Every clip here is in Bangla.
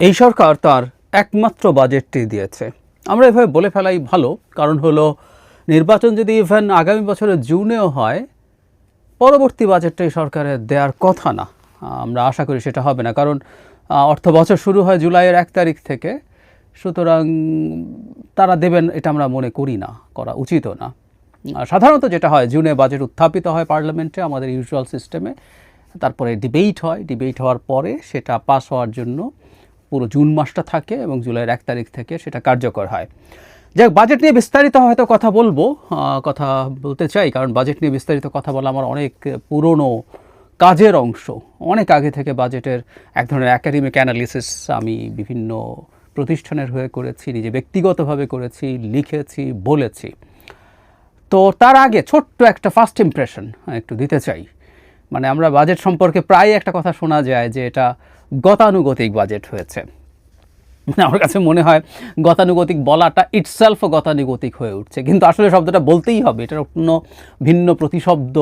এই সরকার তার একমাত্র বাজেটটি দিয়েছে। আমরা এভাবে বলে ফেলাই ভালো, কারণ হলো নির্বাচন যদি ইভেন আগামী বছরের জুনেও হয়, পরবর্তী বাজেটটা এই সরকারের দেওয়ার কথা না। আমরা আশা করি সেটা হবে না, কারণ অর্থ বছর শুরু হয় জুলাইয়ের এক তারিখ থেকে, সুতরাং তারা দেবেন এটা আমরা মনে করি না, করা উচিতও না। সাধারণত যেটা হয়, জুনে বাজেট উত্থাপিত হয় পার্লামেন্টে, আমাদের ইউজুয়াল সিস্টেমে তারপরে ডিবেট হয়। ডিবেট হওয়ার পরে সেটা পাস হওয়ার জন্য পুরো জুন মাসটা থাকে এবং জুলাইয়ের এক তারিখ থেকে সেটা কার্যকর হয়। যাক বাজেট নিয়ে বিস্তারিত হয়তো কথা বলব। কথা বলতে চাই, কারণ বাজেট নিয়ে বিস্তারিত কথা বলা আমার অনেক পুরনো কাজের অংশ। অনেক আগে থেকে বাজেটের এক ধরনের একাডেমিক অ্যানালিসিস আমি বিভিন্ন প্রতিষ্ঠানের হয়ে করেছি, নিজে ব্যক্তিগতভাবে করেছি, লিখেছি, বলেছি। তো তার আগে ছোট্ট একটা ফার্স্ট ইমপ্রেশন একটু দিতে চাই। মানে আমরা বাজেট সম্পর্কে প্রায় একটা কথা শোনা যায় যে এটা গতানুগতিক বাজেট হয়েছে। আমার কাছে মনে হয় গতানুগতিক বলাটা ইটসেলফও গতানুগতিক হয়ে উঠছে। কিন্তু আসলে শব্দটা বলতেই হবে, এটার অন্য ভিন্ন প্রতিশব্দ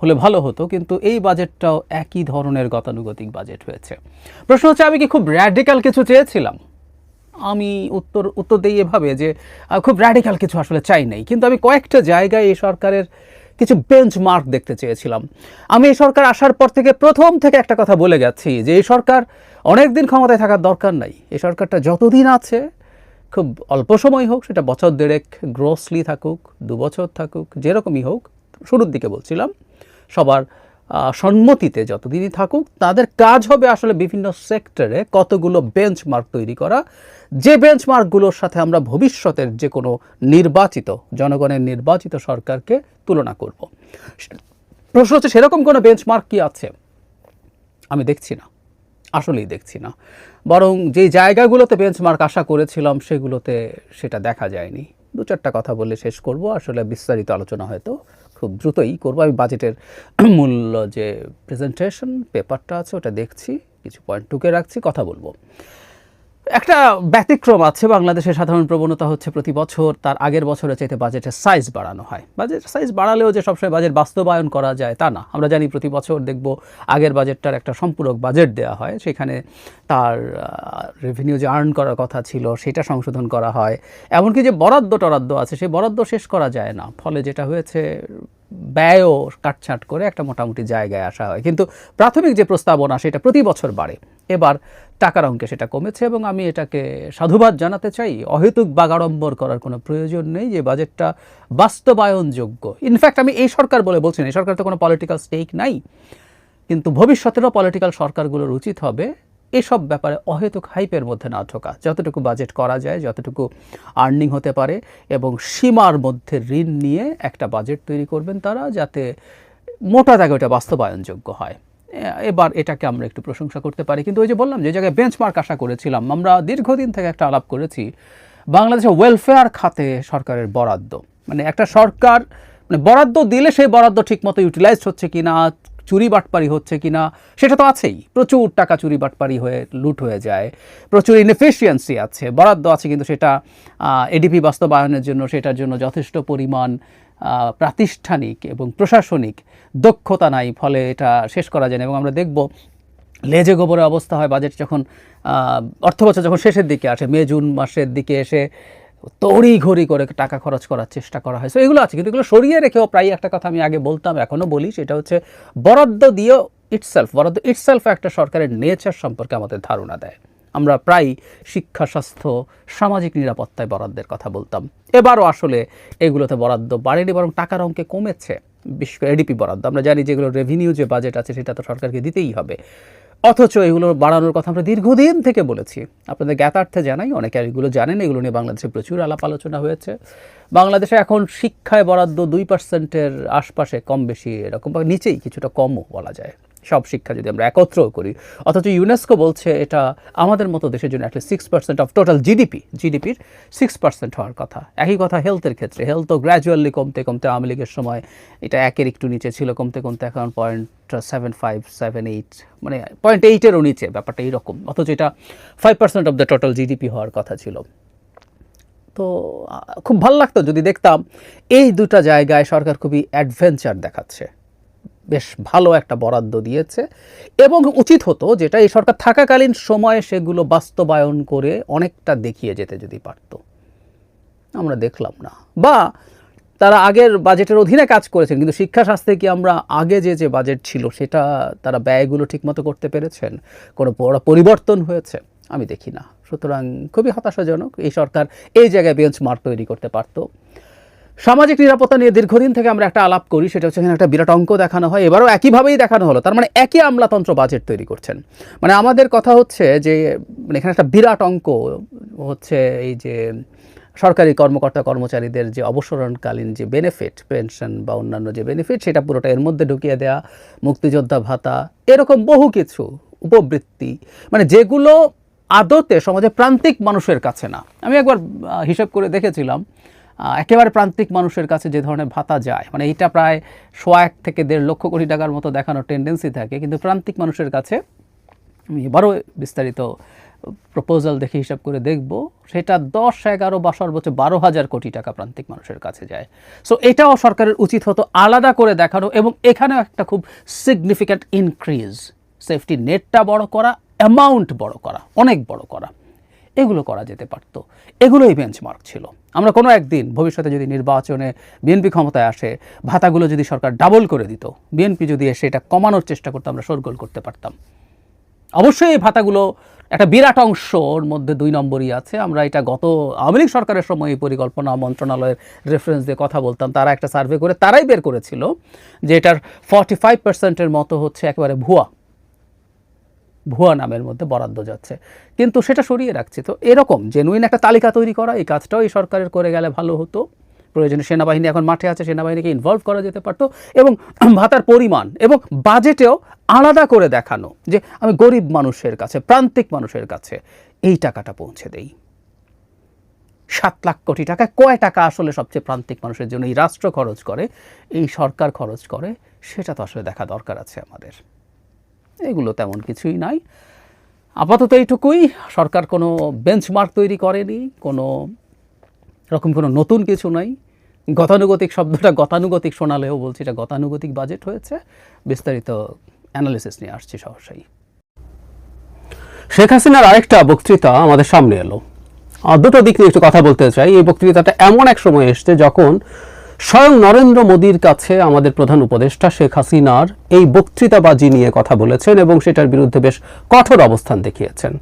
হলে ভালো হতো, কিন্তু এই বাজেটটাও একই ধরনের গতানুগতিক বাজেট হয়েছে। প্রশ্ন হচ্ছে, আমি কি খুব র্যাডিক্যাল কিছু চেয়েছিলাম? আমি উত্তর উত্তর দিই এভাবে যে খুব র্যাডিক্যাল কিছু আসলে চাই নাই। কিন্তু আমি কয়েকটা জায়গায় এই সরকারের কিছু বেঞ্চমার্ক দেখতে চেয়েছিলাম। আমি এই সরকার আসার পর থেকে প্রথম থেকে একটা কথা বলে গেছি যে এই সরকার অনেক দিন ক্ষমতায় থাকার দরকার নাই। এই সরকারটা যতদিন আছে, খুব অল্প সময় হোক, সেটা বছর দেড়েক গ্রোসলি থাকুক, দু বছর থাকুক, যেরকমই হোক, শুরুর দিকে বলছিলাম, সবার সম্মতিতে যতদিনই থাকুক, তাদের কাজ হবে আসলে বিভিন্ন সেক্টরে কতগুলো বেঞ্চমার্ক তৈরি করা। যে বেঞ্চমার্কগুলোর সাথে আমরা ভবিষ্যতের যে কোনো নির্বাচিত, জনগণের নির্বাচিত সরকারকে তুলনা করব। প্রশ্ন হচ্ছে, সেরকম কোনো বেঞ্চমার্ক কি আছে? আমি দেখছি না। আসলেই দেখছি না। বরং যে জায়গাগুলোতে বেঞ্চমার্ক আশা করেছিলাম, সেগুলোতে সেটা দেখা যায়নি। দু চারটা কথা বলে শেষ করব। আসলে বিস্তারিত আলোচনা হয়তো খুব দ্রুতই করব। আমি বাজেটের মূল, যে প্রেজেন্টেশন পেপারটা আছে, ওটা দেখছি, কিছু পয়েন্ট টুকে রাখছি, কথা বলব। একটা ব্যতিক্রম আছে, বাংলাদেশের সাধারণ প্রবণতা হচ্ছে প্রতি বছর তার আগের বছরের চাইতে বাজেটের সাইজ বাড়ানো হয়। বাজেট সাইজ বাড়ালেও যে সবসময় বাজেট বাস্তবায়ন করা যায় তা না। আমরা জানি প্রতি বছর দেখব আগের বাজেটটার একটা সম্পূরক বাজেট দেওয়া হয়, সেখানে তার রেভিনিউ যে আর্ন করার কথা ছিল সেটা সংশোধন করা হয়। এমনকি যে বরাদ্দ টরাদ্দ আছে সেই বরাদ্দ শেষ করা যায় না। ফলে যেটা হয়েছে, ব্যয়ও কাটছাঁট করে একটা মোটামুটি জায়গায় আসা হয়। কিন্তু প্রাথমিক যে প্রস্তাবনা, সেটা প্রতি বছর বাড়ে। এবার টাকার অঙ্কে সেটা কমেছে এবং আমি এটাকে সাধুবাদ জানাতে চাই। অহেতুক বাগাড়ম্বর করার কোনো প্রয়োজন নেই যে বাজেটটা বাস্তবায়নযোগ্য। ইনফ্যাক্ট আমি এই সরকার বলে বলছি না। এই সরকার তো কোনো পলিটিক্যাল স্টেক নাই। কিন্তু ভবিষ্যতেরও পলিটিক্যাল সরকারগুলোর উচিত হবে এসব ব্যাপারে অহেতুক হাইপের মধ্যে না ঢোকা যতটুকু বাজেট করা যায়, যতটুকু আর্নিং হতে পারে এবং সীমার মধ্যে ঋণ নিয়ে একটা বাজেট তৈরি করবেন তারা যাতে মোটা দাগে ওটা বাস্তবায়নযোগ্য হয়। এবার এটাকে আমরা একটু প্রশংসা করতে পারি। কিন্তু ওই যে বললাম, যে জায়গায় বেঞ্চমার্ক আশা করেছিলাম, আমরা দীর্ঘদিন থেকে একটা আলাপ করেছি, বাংলাদেশের ওয়েলফেয়ার খাতে সরকারের বরাদ্দ। মানে একটা সরকার মানে বরাদ্দ দিলে সেই বরাদ্দ ঠিকমতো ইউটিলাইজ হচ্ছে কিনা, চুরি বাটপারি হচ্ছে কি না সেটা তো আছেই। প্রচুর টাকা চুরি বাটপারি হয়ে, লুট হয়ে যায়। প্রচুর ইনএফিসিয়েন্সি আছে, বরাদ্দ আছে, কিন্তু সেটা এডিপি বাস্তবায়নের জন্য, সেটার জন্য যথেষ্ট পরিমাণ প্রাতিষ্ঠানিক এবং প্রশাসনিক দক্ষতা নাই ফলে এটা শেষ করা যায় না। এবং আমরা দেখব লেজে গোবরের অবস্থা হয় বাজেট যখন আহ, অর্থবছর যখন শেষের দিকে আসে মে জুন মাসের দিকে এসে তড়ি ঘড়ি করে টাকা খরচ করার চেষ্টা করা হয়। সো এগুলো আছে কিন্তু এগুলো সরিয়ে রেখেও প্রায় একটা কথা আমি আগে বলতাম এখনও বলি সেটা হচ্ছে বরাদ্দ দিয়েও ইটসেলফ বরাদ্দ ইটসেলফ একটা সরকারের নেচার সম্পর্কে আমাদের ধারণা দেয়। আমরা প্রায় শিক্ষা, স্বাস্থ্য, সামাজিক নিরাপত্তায় বরাদ্দের কথা বলতাম। এবারও আসলে এগুলোতে বরাদ্দ বাড়েনি, বরং টাকার অঙ্কে কমেছে। বিশেষ করে এডিপি বরাদ্দ। আমরা জানি যেগুলো রেভিনিউ যে বাজেট আছে, সেটা তো সরকারকে দিতেই হবে। অথচ এগুলো বাড়ানোর কথা আমরা দীর্ঘদিন থেকে বলেছি। আপনাদের জ্ঞাতার্থে জানাই, অনেকে এগুলো জানেন এগুলো নিয়ে বাংলাদেশে প্রচুর আলাপ আলোচনা হয়েছে। বাংলাদেশে এখন শিক্ষায় বরাদ্দ দুই পার্সেন্টের আশপাশে কম বেশি, এরকম বা নিচেই কিছুটা কমও বলা যায়। সব শিক্ষা যদি আমরা একত্র করি, অথচ ইউনেস্কো বলছে এটা আমাদের মতো দেশের জন্য at least six percent of total GDP জিডিপির সিক্স পার্সেন্ট হওয়ার কথা। একই কথা হেলথের ক্ষেত্রে। হেলথও গ্র্যাজুয়ালি কমতে কমতে আওয়ামী লীগের সময় এটা একের একটু নিচে ছিল, কমতে কমতে এখন point seven five seven eight মানে পয়েন্ট এইটেরও নিচে, ব্যাপারটা এইরকম। অথচ এটা five percent of the total GDP হওয়ার কথা ছিল। তো খুব ভালো লাগতো যদি দেখতাম এই দুটো জায়গায় সরকার খুবই অ্যাডভেঞ্চার দেখাচ্ছে। বেশ ভালো একটা বরাদ্দ দিয়েছে। এবং উচিত হতো যেটা এই সরকার থাকাকালীন সময়ে সেগুলো বাস্তবায়ন করে অনেকটা দেখিয়ে যেতে যদি পারতো। আমরা দেখলাম না। বা তারা আগের বাজেটের অধীনে কাজ করেছেন, কিন্তু শিক্ষা স্বাস্থ্যে কি আমরা আগে যে যে বাজেট ছিল সেটা তারা ব্যয়গুলো ঠিকমতো করতে পেরেছেন? কোনো বড় পরিবর্তন হয়েছে? আমি দেখি না। সুতরাং খুবই হতাশাজনক এই সরকার এই জায়গায় বেঞ্চমার্ক তৈরি করতে পারতো। সামাজিক নিরাপত্তা নিয়ে দীর্ঘদিন থেকে আমরা একটা আলাপ করি, সেটা হচ্ছে এখানে একটা বিরাট অঙ্ক দেখানো হয়। এবারও একইভাবেই দেখানো হলো। তার মানে একই আমলাতন্ত্র বাজেট তৈরি করছেন। মানে আমাদের কথা হচ্ছে যে মানে এখানে একটা বিরাট অঙ্ক হচ্ছে এই যে সরকারি কর্মকর্তা কর্মচারীদের যে অবসরণকালীন যে বেনিফিট পেনশন বা অন্যান্য যে বেনিফিট সেটা পুরোটা এর মধ্যে ঢুকিয়ে দেয়া, মুক্তিযোদ্ধা ভাতা, এরকম বহু কিছু উপবৃত্তি মানে যেগুলো আদতে সমাজে প্রান্তিক মানুষের কাছে না। আমি একবার হিসাব করে দেখেছিলাম একেবারে প্রান্তিক মানুষের কাছে যে ধরনের ভাতা যায় মানে এটা প্রায় সোয়া এক থেকে দেড় লক্ষ কোটি টাকার মতো দেখানোর টেন্ডেন্সি থাকে, কিন্তু প্রান্তিক মানুষের কাছে আমি এবারও বিস্তারিত প্রপোজাল দেখে হিসাব করে দেখব, সেটা দশ, এগারো বা সর্বোচ্চ বারো হাজার কোটি টাকা প্রান্তিক মানুষের কাছে যায়। সো এটাও সরকারের উচিত হতো আলাদা করে দেখানো এবং এখানেও একটা খুব সিগনিফিক্যান্ট ইনক্রিজ সেফটি নেটটা বড় করা অ্যামাউন্ট বড় করা, অনেক বড় করা। এগুলো করা যেতে পারত। এগুলোই বেঞ্চমার্ক ছিল। আমরা কোনো একদিন ভবিষ্যতে যদি নির্বাচনে বিএনপি ক্ষমতায় আসে, ভাতাগুলো যদি সরকার ডাবল করে দিত, বিএনপি যদি এসে এটা কমানোর চেষ্টা করতো, আমরা সরগোল করতে পারতাম। অবশ্যই এই ভাতাগুলো একটা বিরাট অংশর মধ্যে দুই নম্বরই আছে। আমরা এটা গত আওয়ামী লীগ সরকারের সময় এই পরিকল্পনা মন্ত্রণালয়ের রেফারেন্স দিয়ে কথা বলতাম। তারা একটা সার্ভে করে তারাই বের করেছিল যে এটার ফর্টি ফাইভ পার্সেন্টের মতো হচ্ছে একেবারে ভুয়া। ভুয়া নামের মধ্যে বরাদ্দ যাচ্ছে। কিন্তু সেটা সরিয়ে রাখছে। তো এরকম জেনুইন একটা তালিকা তৈরি করা, এই কাজটাও এই সরকারের করে গেলে ভালো হতো। প্রয়োজনে সেনাবাহিনী এখন মাঠে আছে, সেনাবাহিনীকে ইনভলভ করা যেতে পারতো। এবং ভাতার পরিমাণ এবং বাজেটেও আলাদা করে দেখানো যে আমি গরিব মানুষের কাছে, প্রান্তিক মানুষের কাছে এই টাকাটা পৌঁছে দেই। সাত লাখ কোটি টাকা, কয় টাকা আসলে সবচেয়ে প্রান্তিক মানুষের জন্য এই রাষ্ট্র খরচ করে, এই সরকার খরচ করে, সেটা তো আসলে দেখা দরকার আছে আমাদের। এগুলো তেমন কিছুই নাই। আপাতত এইটুকুই। সরকার কোনো বেঞ্চমার্ক তৈরি করেনি, কোনো রকম কোনো নতুন কিছু নাই। গতানুগতিক শব্দটা গতানুগতিক শোনালেও বলছি, এটা গতানুগতিক বাজেট হয়েছে। বিস্তারিত অ্যানালিসিস নিয়ে আসছি সহসাই। শেখ হাসিনার আরেকটা বক্তৃতা আমাদের সামনে এলো। দুটো দিক নিয়ে একটু কথা বলতে চাই। এই বক্তৃতাটা এমন এক সময় এসছে যখন স্বয়ং নরেন্দ্র মোদীর কাছে আমাদের প্রধান উপদেষ্টা শেখ হাসিনার এই বক্তৃতাবাজি নিয়ে কথা বলেছেন এবং সেটার বিরুদ্ধে বেশ কঠোর অবস্থান দেখিয়েছেন।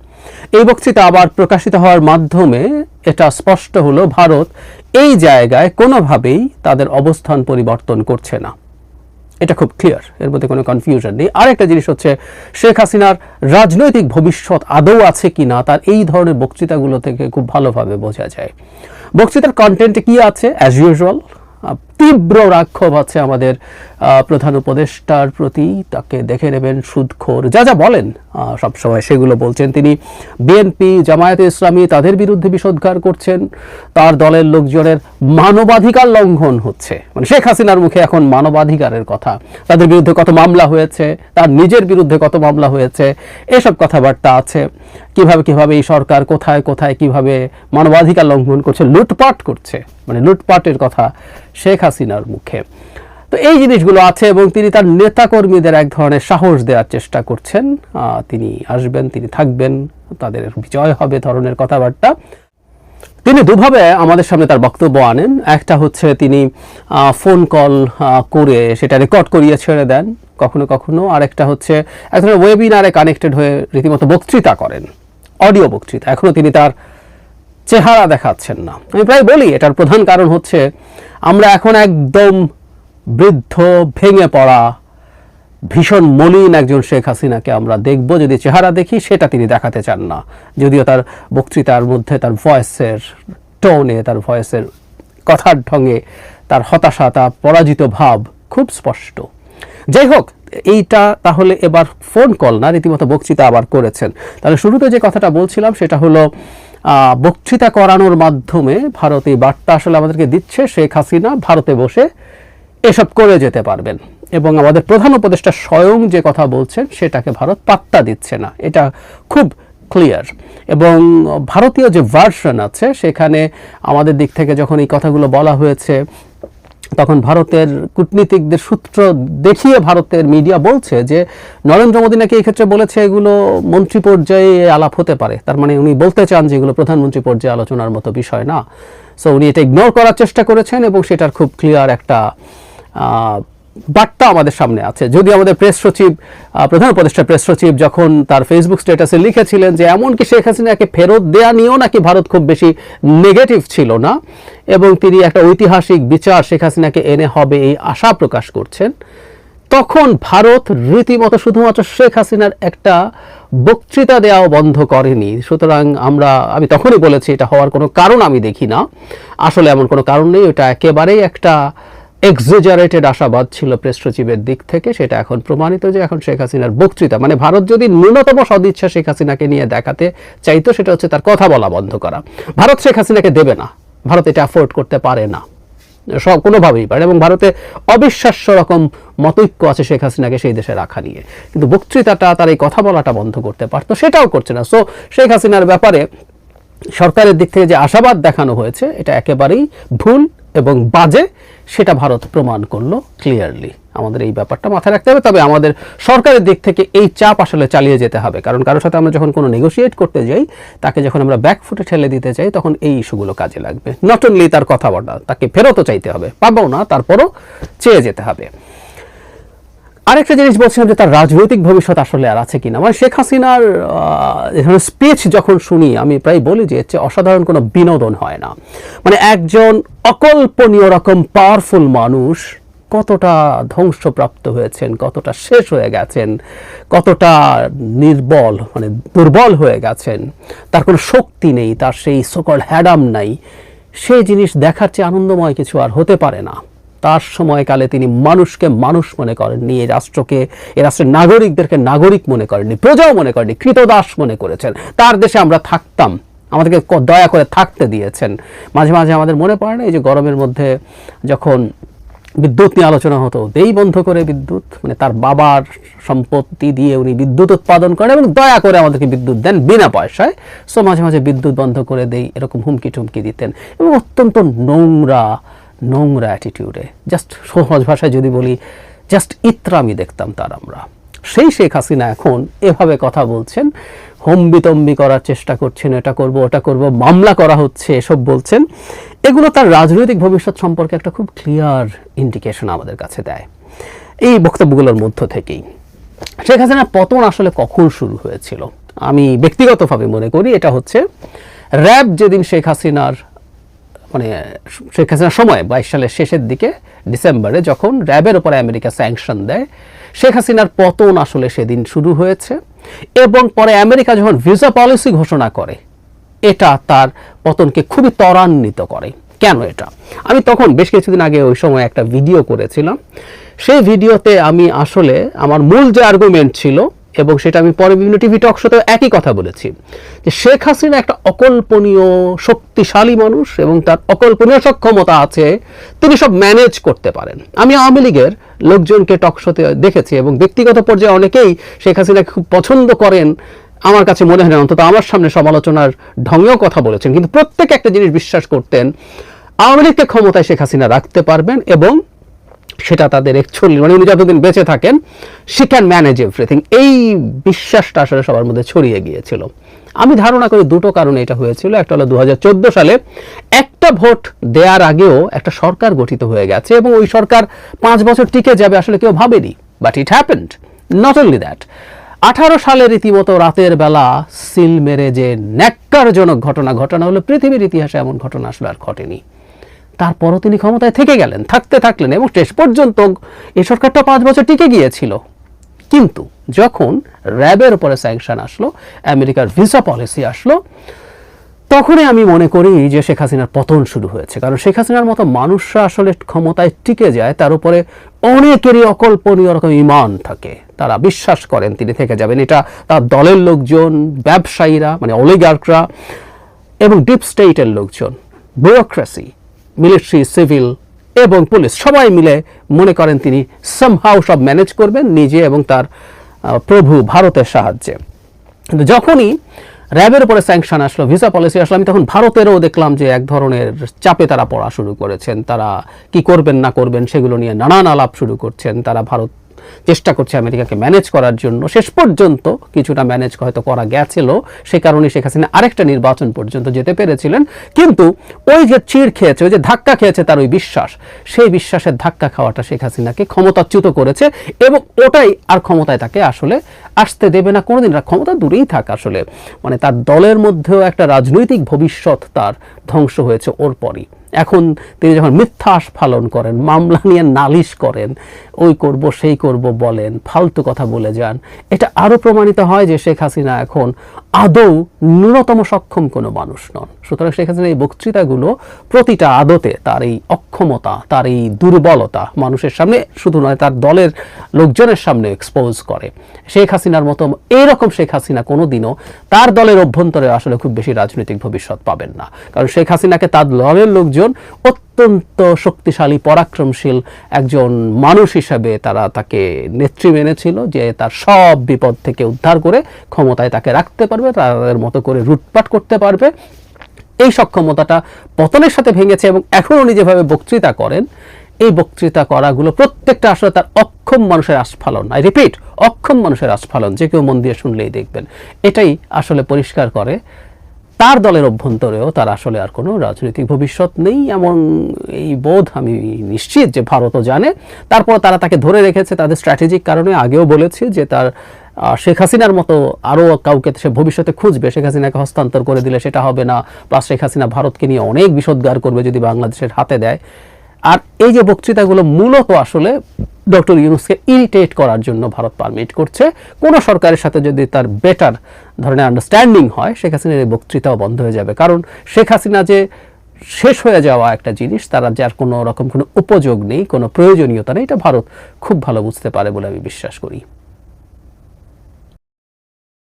এই বক্তৃতা আবার প্রকাশিত হওয়ার মাধ্যমে এটা স্পষ্ট হলো, ভারত এই জায়গায় কোনোভাবেই তাদের অবস্থান পরিবর্তন করছে না। এটা খুব ক্লিয়ার এর মধ্যে কোনো কনফিউশন নেই। আরেকটা জিনিস হচ্ছে, শেখ হাসিনার রাজনৈতিক ভবিষ্যৎ আদৌ আছে কি না তার এই ধরনের বক্তৃতাগুলো থেকে খুব ভালোভাবে বোঝা যায়। বক্তৃতার কন্টেন্টে কি আছে? অ্যাজ ইউজুয়াল তীব্র রাক্ষোভ আছে আমাদের প্রধান উপদেষ্টার প্রতি। তাকে দেখে নেবেন সুদখোর। যা যা বলেন সবসময় সেগুলো বলছেন তিনি। বিএনপি, জামায়াতে ইসলামী তাদের বিরুদ্ধে বিষোদ্গার করছেন। তার দলের লোকজনের মানবাধিকার লঙ্ঘন হচ্ছে। মানে শেখ হাসিনার মুখে এখন মানবাধিকারের কথা। তাদের বিরুদ্ধে কত মামলা হয়েছে, তার নিজের বিরুদ্ধে কত মামলা হয়েছে, এসব কথাবার্তা আছে। কীভাবে কীভাবে এই সরকার কোথায় কোথায় কীভাবে মানবাধিকার লঙ্ঘন করছে, লুটপাট করছে মানে লুটপাটের কথা শেখ হাসিনার মুখে। তো এই জিনিসগুলো আছে এবং তিনি তার নেতাকর্মীদের এক ধরনের সাহস দেওয়ার চেষ্টা করছেন। তিনি আসবেন, তিনি থাকবেন, তাদের বিজয় হবে ধরনের কথাবার্তা। তিনি দুভাবে আমাদের সামনে তার বক্তব্য আনেন। একটা হচ্ছে তিনি ফোন কল করে সেটা রেকর্ড করিয়ে ছেড়ে দেন। কখনো কখনো। আরেকটা হচ্ছে এক ধরনের ওয়েবিনারে কানেক্টেড হয়ে রীতিমতো বক্তৃতা করেন। অডিও বক্তৃতা। এখনও তিনি তার চেহারা দেখাচ্ছেন না। আমি প্রায় বলি, এটার প্রধান কারণ হচ্ছে, আমরা এখন একদম বৃদ্ধ, ভেঙে পড়া, ভীষণ মলিন একজন শেখ হাসিনাকে আমরা দেখব। যদি চেহারা দেখি, সেটা তিনি দেখাতে চান না। যদিও তার বক্তৃতার মধ্যে তার ভয়েসের টোনে তার ভয়েসের কথার ঢঙে তার হতাশা, তার পরাজিত ভাব খুব স্পষ্ট। যাই হোক এইটা তাহলে এবার ফোন কল না, রীতিমতো বক্তৃতা আবার করেছেন। তাহলে শুরুতে যে কথাটা বলছিলাম, সেটা হলো বক্তৃতা করানোর মাধ্যমে ভারত এই বার্তা আসলে আমাদেরকে দিচ্ছে শেখ হাসিনা, ভারতে বসে এসব করে যেতে পারবেন। এবং আমাদের প্রধান উপদেষ্টা স্বয়ং যে কথা বলছেন, সেটাকে ভারত পাত্তা দিচ্ছে না। এটা খুব ক্লিয়ার এবং ভারতীয় যে ভার্সন আছে, সেখানে আমাদের দিক থেকে যখন এই কথাগুলো বলা হয়েছে তখন ভারতের কূটনীতিকদের সূত্র দেখিয়ে ভারতের মিডিয়া বলছে যে, নরেন্দ্র মোদী নাকি এই ক্ষেত্রে বলেছে এগুলো মন্ত্রী পর্যায়ে আলাপ হতে পারে। তার মানে উনি বলতে চান যে এগুলো প্রধানমন্ত্রী পর্যায়ে আলোচনার মতো বিষয় না। সো উনি এটা ইগনোর করার চেষ্টা করেছেন এবং সেটার খুব ক্লিয়ার একটা বার্তা আমাদের সামনে আছে। যদি আমাদের প্রেস সচিব প্রধান উপদেষ্টা প্রেস সচিব যখন তার ফেসবুক স্ট্যাটাসে লিখেছিলেন যে এমনকি শেখ হাসিনাকে ফেরত দেয়া নিয়েও নাকি ভারত খুব বেশি নেগেটিভ ছিল না? এবং তিনি একটা ঐতিহাসিক বিচার শেখ হাসিনাকে এনে হবে এই আশা প্রকাশ করছেন। তখন ভারত রীতিমতো শুধুমাত্র শেখ হাসিনার একটা বক্তৃতা দেওয়াও বন্ধ করেনি। সুতরাং আমরা, আমি তখনই বলেছি, এটা হওয়ার কোনো কারণ আমি দেখি না। আসলে এমন কোনো কারণ নেই, এটা একেবারেই একটা এক্সেজারেটেড আশাবাদ ছিল প্রেস সচিবের দিক থেকে, সেটা এখন প্রমাণিত যে এখন শেখ হাসিনার বক্তৃতা মানে ভারত যদি ন্যূনতম সদিচ্ছা শেখ হাসিনাকে নিয়ে দেখাতে চাইতো, সেটা হচ্ছে তার কথা বলা বন্ধ করা। ভারত শেখ হাসিনাকে দেবে না। ভারত এটা অ্যাফোর্ড করতে পারে না। সব, কোনোভাবেই পারে এবং ভারতে অবিশ্বাস্য রকম মতৈক্য আছে শেখ হাসিনাকে সেই দেশে রাখা নিয়ে। কিন্তু বক্তৃতাটা, তার এই কথা বলাটা বন্ধ করতে পারতো, সেটাও করছে না। সো শেখ হাসিনার ব্যাপারে সরকারের দিক থেকে যে আশাবাদ দেখানো হয়েছে, এটা একেবারেই ভুল। এবং বাজে সেটা ভারত প্রমাণ করল ক্লিয়ারলি আমাদের এই ব্যাপারটা মাথায় রাখতে হবে। তবে আমাদের সরকারের দিক থেকে এই চাপ আসলে চালিয়ে যেতে হবে। কারণ কারোর সাথে আমরা যখন কোনো নেগোসিয়েট করতে যাই, তাকে যখন আমরা ব্যাকফুটে ঠেলে দিতে চাই তখন এই ইস্যুগুলো কাজে লাগবে। নট অনলি তার কথা বলা, তাকে ফেরতও চাইতে হবে। পাবো না, তারপরও চেয়ে যেতে হবে। আরেকটা জিনিস বলছিলাম যে তার রাজনৈতিক ভবিষ্যৎ আসলে আর আছে কিনা। মানে শেখ হাসিনার স্পিচ যখন শুনি, আমি প্রায় বলি যে এর অসাধারণ কোনো বিনোদন হয় না। মানে একজন অকল্পনীয় রকম পাওয়ারফুল মানুষ কতটা ধ্বংসপ্রাপ্ত হয়েছেন, কতটা শেষ হয়ে গেছেন, কতটা নির্বল মানে দুর্বল হয়ে গেছেন, তার কোনো শক্তি নেই, তার সেই সকল হ্যাডাম নাই, সেই জিনিস দেখার চেয়ে আনন্দময় কিছু আর হতে পারে না। তার সময়কালে তিনি মানুষকে মানুষ মনে করেননি, এই রাষ্ট্রকে, এই রাষ্ট্রের নাগরিকদেরকে নাগরিক মনে করেননি, প্রজাও মনে করেননি, কৃতদাস মনে করেছেন। তার দেশে আমরা থাকতাম, আমাদেরকে দয়া করে থাকতে দিয়েছেন। মাঝে মাঝে আমাদের মনে পড়ে না, এই যে গরমের মধ্যে যখন বিদ্যুৎ নিয়ে আলোচনা হতো, দেই বন্ধ করে বিদ্যুৎ মানে তার বাবার সম্পত্তি দিয়ে উনি বিদ্যুৎ উৎপাদন করেন এবং দয়া করে আমাদেরকে বিদ্যুৎ দেন বিনা পয়সায়। সো মাঝে মাঝে বিদ্যুৎ বন্ধ করে দেই, এরকম হুমকি টুমকি দিতেন। এবং অত্যন্ত নোংরা নোংরা অ্যাটিটিউডে জাস্ট সহজ ভাষায় যদি বলি জাস্ট ইত্রামি দেখতাম তার আমরা। সেই শেখ হাসিনা এখন এভাবে কথা বলছেন, হম্বিতম্বি করার চেষ্টা করছেন, এটা করব, ওটা করব, মামলা করা হচ্ছে, এসব বলছেন। এগুলো তার রাজনৈতিক ভবিষ্যৎ সম্পর্কে একটা খুব ক্লিয়ার ইন্ডিকেশন আমাদের কাছে দেয়। এই বক্তব্যগুলোর মধ্য থেকেই। শেখ হাসিনার পতন আসলে কখন শুরু হয়েছিল? আমি ব্যক্তিগতভাবে মনে করি এটা হচ্ছে র্যাব যেদিন শেখ হাসিনার মানে শেখ হাসিনার সময় বাইশ সালের শেষের দিকে ডিসেম্বরে যখন র্যাবের উপরে আমেরিকা স্যাংশন দেয়, শেখ হাসিনার পতন আসলে সেদিন শুরু হয়েছে এবং পরে আমেরিকা যখন ভিসা পলিসি ঘোষণা করে, এটা তার পতনকে খুবই ত্বরান্বিত করে। কেন এটা? আমি তখন বেশ কিছুদিন আগে ওই সময় একটা ভিডিও করেছিলাম। সেই ভিডিওতে আমি আসলে আমার মূল যে আর্গুমেন্ট ছিল এবং সেটা আমি পরে বিভিন্ন টিভি টক শোতে একই কথা বলেছি যে শেখ হাসিনা একটা অকল্পনীয়, শক্তিশালী মানুষ এবং তার অকল্পনীয় সক্ষমতা আছে, তিনি সব ম্যানেজ করতে পারেন। আমি আওয়ামী লীগের লোকজনকে টক শোতে দেখেছি এবং ব্যক্তিগত পর্যায়ে অনেকেই শেখ হাসিনাকে খুব পছন্দ করেন। আমার কাছে মনে হয় না, অন্তত আমার সামনে সমালোচনার ঢঙেও কথা বলেছেন। কিন্তু প্রত্যেকে একটা জিনিস বিশ্বাস করতেন, আওয়ামী লীগকে ক্ষমতায় শেখ হাসিনা রাখতে পারবেন এবং সেটা তাদের একচল্লিশ মানে উনি যতদিন বেঁচে থাকেন শি ক্যান ম্যানেজ এভরিথিং এই বিশ্বাসটা আসলে সবার মধ্যে ছড়িয়ে গিয়েছিল। আমি ধারণা করি দুটো কারণে এটা হয়েছিল। একটা হলো দু হাজার চোদ্দ সালে একটা ভোট দেওয়ার আগেও একটা সরকার গঠিত হয়ে গেছে এবং ওই সরকার পাঁচ বছর টিকে যাবে আসলে কেউ ভাবেনি। But it happened not only that আঠারো সালে রীতিমতো রাতের বেলা সিল মেরে যে ন্যাক্কারজনক ঘটনা ঘটনা হলো পৃথিবীর ইতিহাসে এমন ঘটনা আসলে আর ঘটেনি। তারপরও তিনি ক্ষমতায় থেকে গেলেন, থাকতে থাকলেন এবং শেষ পর্যন্ত এই সরকারটা পাঁচ বছর টিকে গিয়েছিল। কিন্তু যখন র্যাবের উপরে স্যাংশন আসলো, আমেরিকার ভিসা পলিসি আসলো, তখনই আমি মনে করি যে শেখ হাসিনার পতন শুরু হয়েছে। কারণ শেখ হাসিনার মতো মানুষরা আসলে ক্ষমতায় টিকে যায়, তার উপরে অনেকেরই অকল্পনীয় রকম ইমান থাকে। তারা বিশ্বাস করেন তিনি থেকে যাবেন। এটা তার দলের লোকজন, ব্যবসায়ীরা মানে অলিগার্করা এবং ডিপ স্টেটের লোকজন। ব্যুরোক্রেসি মিলিটারি, সিভিল এবং পুলিশ সবাই মিলে মনে করেন তিনি সামহাউ সব ম্যানেজ করবেন নিজে এবং তার প্রভু ভারতের সাহায্যে। কিন্তু যখনই র্যাবের উপরে স্যাংশন আসলো ভিসা পলিসি আসলো, আমি তখন ভারতেরও দেখলাম যে এক ধরনের চাপে তারা পড়া শুরু করেছেন। তারা কি করবেন না করবেন সেগুলো নিয়ে নানান আলাপ শুরু করছেন। তারা ভারত চেষ্টা করছে আমেরিকাকে ম্যানেজ করার জন্য। শেষ পর্যন্ত কিছুটা ম্যানেজ হয়তো করা গেছিল। সে কারণে শেখ হাসিনা আরেকটা নির্বাচন পর্যন্ত যেতে পেরেছিলেন। কিন্তু ওই যে চিড় খেয়েছে, ওই যে ধাক্কা খেয়েছে তার ওই বিশ্বাস, সেই বিশ্বাসের ধাক্কা খাওয়াটা শেখ হাসিনাকে ক্ষমতাচ্যুত করেছে এবং ওটাই আর ক্ষমতায় তাকে আসলে আসতে দেবে না। কোনোদিন না ক্ষমতা দূরেই থাক আসলে। মানে তার দলের মধ্যেও একটা রাজনৈতিক ভবিষ্যৎ তার ধ্বংস হয়েছে ওর পরই। এখন তিনি যখন মিথ্যা আস্ফালন করেন, মামলা নিয়ে নালিশ করেন, ওই করব, সেই করব বলেন, ফালতু কথা বলে যান, এটা আরও প্রমাণিত হয় যে শেখ হাসিনা এখন আদৌ ন্যূনতম সক্ষম কোনো মানুষ নন। সুতরাং হাসিনা এই বক্তৃতাগুলো প্রতিটা আদতে তার এই অক্ষমতা, তার এই দুর্বলতা মানুষের সামনে শুধু নয়, তার দলের লোকজনের সামনে এক্সপোজ করে। শেখ হাসিনার মতো এইরকম শেখ হাসিনা কোনোদিনও তার দলের অভ্যন্তরে আসলে খুব বেশি রাজনৈতিক ভবিষ্যৎ পাবেন না। কারণ শেখ হাসিনাকে তার দলের লোকজন অত্যন্ত শক্তিশালী, পরাক্রমশীল একজন মানুষ হিসাবে তারা তাকে নেত্রী মেনেছিল যে তার সব বিপদ থেকে উদ্ধার করে ক্ষমতায় তাকে রাখতে পারবে, তাদের মতো করে লুটপাট করতে পারবে। এই সক্ষমতাটা পতনের সাথে ভেঙেছে এবং এখন উনি যেভাবে বক্তৃতা করেন, এই বক্তৃতা করাগুলো প্রত্যেকটা আসলে তার অক্ষম মানুষের আস্ফালন। আই রিপিট, অক্ষম মানুষের আস্ফালন। যে কেউ মন দিয়ে শুনলেই দেখবেন। এটাই আসলে পরিষ্কার করে তার দলের অভ্যন্তরেও তার আসলে আর কোনো রাজনৈতিক ভবিষ্যৎ নেই এমন এই বোধ আমি নিশ্চিত যে ভারতও জানে। তারপর তারা তাকে ধরে রেখেছে তাদের স্ট্র্যাটেজিক কারণে। আগেও বলেছি যে তার শেখ হাসিনার মতো আরও কাউকে সে ভবিষ্যতে খুঁজবে, শেখ হাসিনাকে হস্তান্তর করে দিলে সেটা হবে না, প্লাস শেখ হাসিনা ভারতকে নিয়ে অনেক বিষোদ্গার করবে যদি বাংলাদেশের হাতে দেয়। আর এই যে বক্তৃতাগুলো মূলত আসলে ডক্টর ইউনুসকে ইরিটেট করার জন্য ভারত পারমিট করছে। কোনো সরকারের সাথে যদি তার বেটার ধরনের আন্ডারস্ট্যান্ডিং হয়, শেখ হাসিনার এই বক্তৃতাও বন্ধ হয়ে যাবে। কারণ শেখ হাসিনা যে শেষ হয়ে যাওয়া একটা জিনিস, তারা যার কোনো রকম কোনো উপযোগ নেই, কোনো প্রয়োজনীয়তা নেই, এটা ভারত খুব ভালো বুঝতে পারে বলে আমি বিশ্বাস করি।